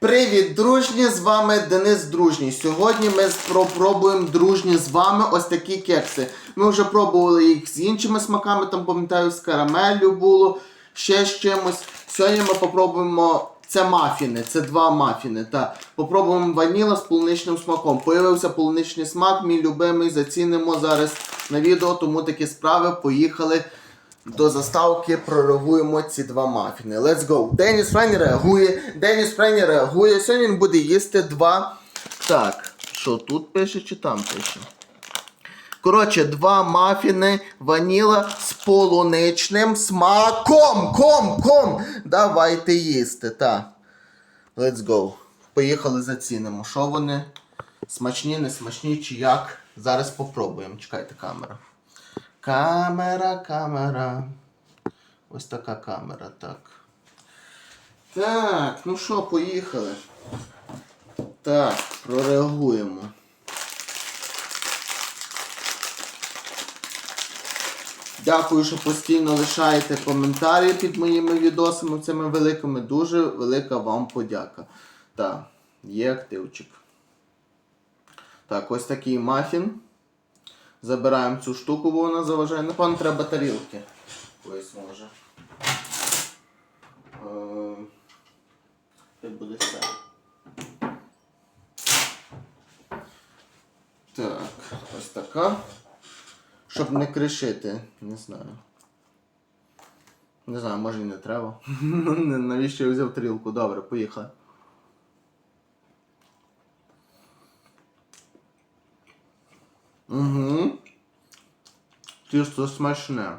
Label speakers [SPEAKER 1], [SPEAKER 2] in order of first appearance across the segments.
[SPEAKER 1] Привіт, дружні! З вами Денис Дружній. Сьогодні ми спробуємо дружні з вами ось такі кекси. Ми вже пробували їх з іншими смаками, там пам'ятаю, з карамеллю було, ще з чимось. Сьогодні ми попробуємо. Це мафіни, це два мафіни. Та попробуємо ваніла з полуничним смаком. Появився полуничний смак, мій любимий. Зацінимо зараз на відео, тому такі справи. Поїхали до заставки прореагуємо ці два мафіни. Let's go. Деніс Фрейні реагує. Деніс Фрейні реагує. Сьогодні він буде їсти два. Так, що тут пише чи там пише? Коротше, два мафіни ваніла з полуничним смаком. Ком, ком. Давайте їсти. Та. Let's go. Поїхали зацінимо. Що вони? Смачні, не смачні чи як? Зараз попробуємо. Чекайте камера. Камера, камера. Ось така камера, так. Так, ну що, поїхали. Так, прореагуємо. Дякую, що постійно лишаєте коментарі під моїми відосами цими великими. Дуже велика вам подяка. Так, є активчик. Так, ось такий мафін. Забираємо цю штуку, бо вона заважає. Напевно, треба тарілки. Ось може. Е, Хай буде все. Так, ось така. Щоб не кришити, не знаю. Не знаю, може і не треба. Навіщо я взяв тарілку? Добре, поїхали. Угу. Тісто смачне.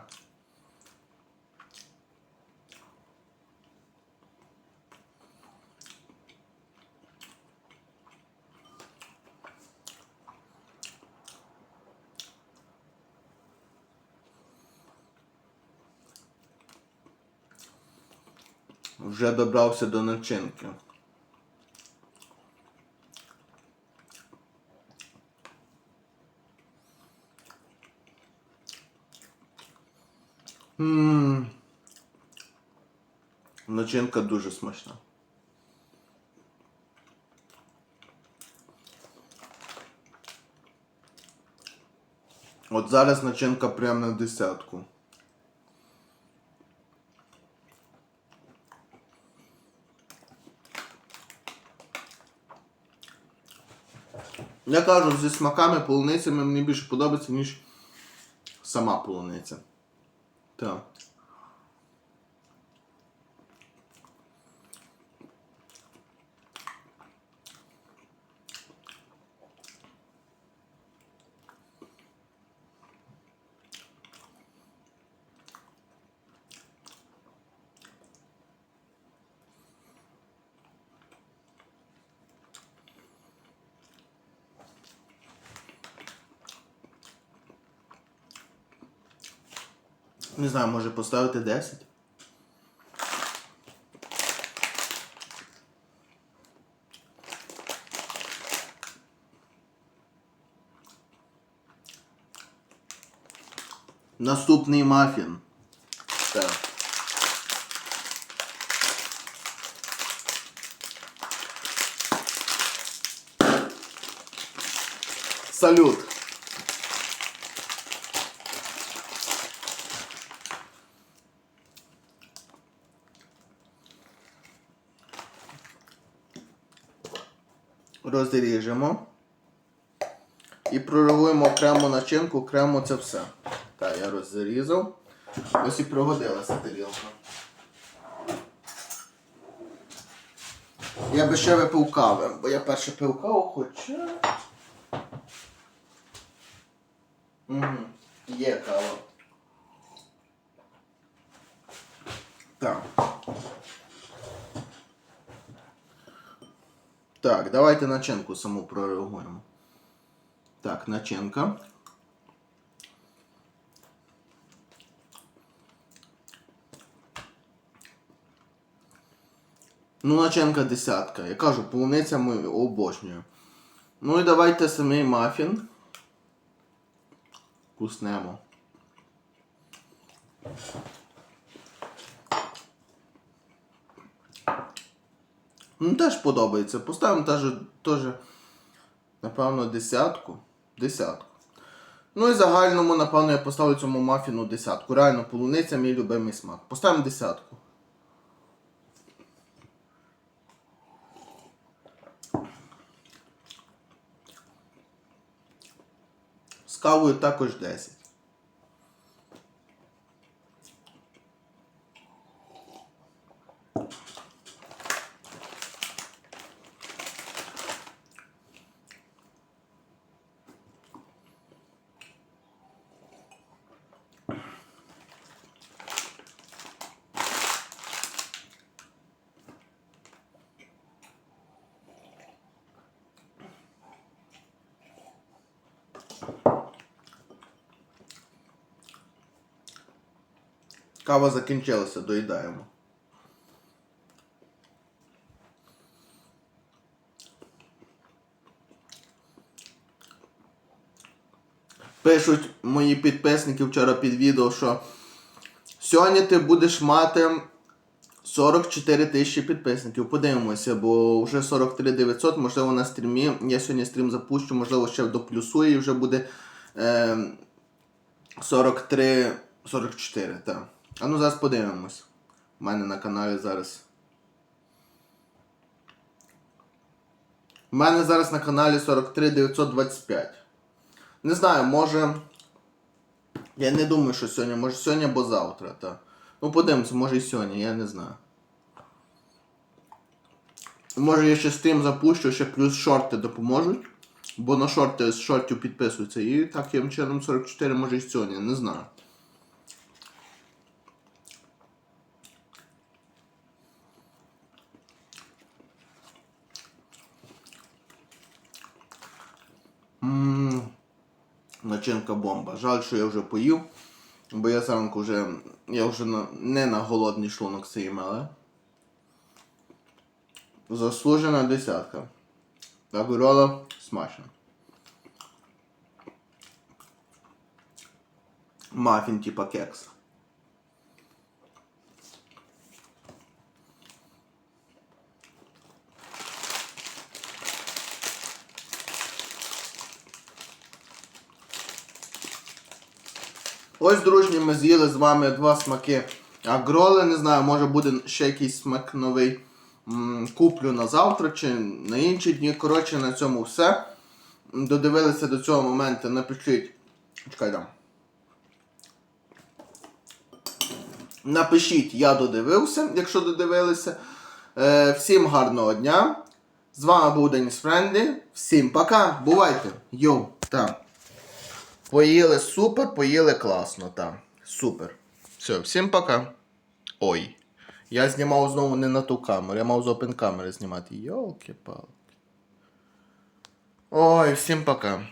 [SPEAKER 1] Вже добрався до начинки. Ммм. Начинка дуже смачна. От зараз начинка прямо на десятку. Я кажу, зі смаками полуницями мені більше подобається, ніж сама полуниця. Так. Не знаю, може поставити 10? Наступний мафін. Так. Салют. Розріжемо і прорахуємо окрему начинку, окремо це все. Так, я розрізав. Ось і пригодилася тарілка. Я би ще випив кави, бо я перше пив каву, хоча. Угу. Є кава. Так. Так, давайте начинку саму прореагуємо. Так, начинка. Ну, начинка десятка. Я кажу, полуниця ми обожнюю. Ну і давайте самий мафін. Куснемо. Ну, теж подобається. Поставимо теж, теж, напевно, десятку. Десятку. Ну і загальному, напевно, я поставлю цьому мафіну десятку. Реально, полуниця мій любимий смак. Поставимо десятку. З кавою також 10. Кава закінчилася, доїдаємо. Пишуть мої підписники вчора під відео, що сьогодні ти будеш мати 44 тисячі підписників. Подивимося, бо вже 43 900, можливо, на стрімі. Я сьогодні стрім запущу, можливо, ще доплюсую і вже буде е, 43, 44, так. А ну зараз подивимось. У мене на каналі зараз. У мене зараз на каналі 43 925. Не знаю, може. Я не думаю, що сьогодні. Може сьогодні або завтра, так. Ну подивимося, може і сьогодні, я не знаю. Може я ще стрім запущу, ще плюс шорти допоможуть. Бо на шорти з шортів підписуються. І таким чином 44 може і сьогодні, не знаю. Начинка бомба. Жаль, що я вже поїв. Бо я зранку вже. Я вже на, не на голодний шлунок це але. Заслужена десятка. Так Агурола смачно. Мафін типа кекс. Ось, дружні, ми з'їли з вами два смаки агроли. Не знаю, може буде ще якийсь смак новий. Куплю на завтра чи на інші дні. Коротше, на цьому все. Додивилися до цього моменту, напишіть. Чекай дам. Напишіть, я додивився, якщо додивилися. Е, всім гарного дня. З вами був Деніс Френдлі. Всім пока. Бувайте. Йоу. Так. Поїли супер, поїли класно, так. Супер. Все, всім пока. Ой. Я знімав знову не на ту камеру, я мав з опен камери знімати. Йолки-палки. Ой, всім пока.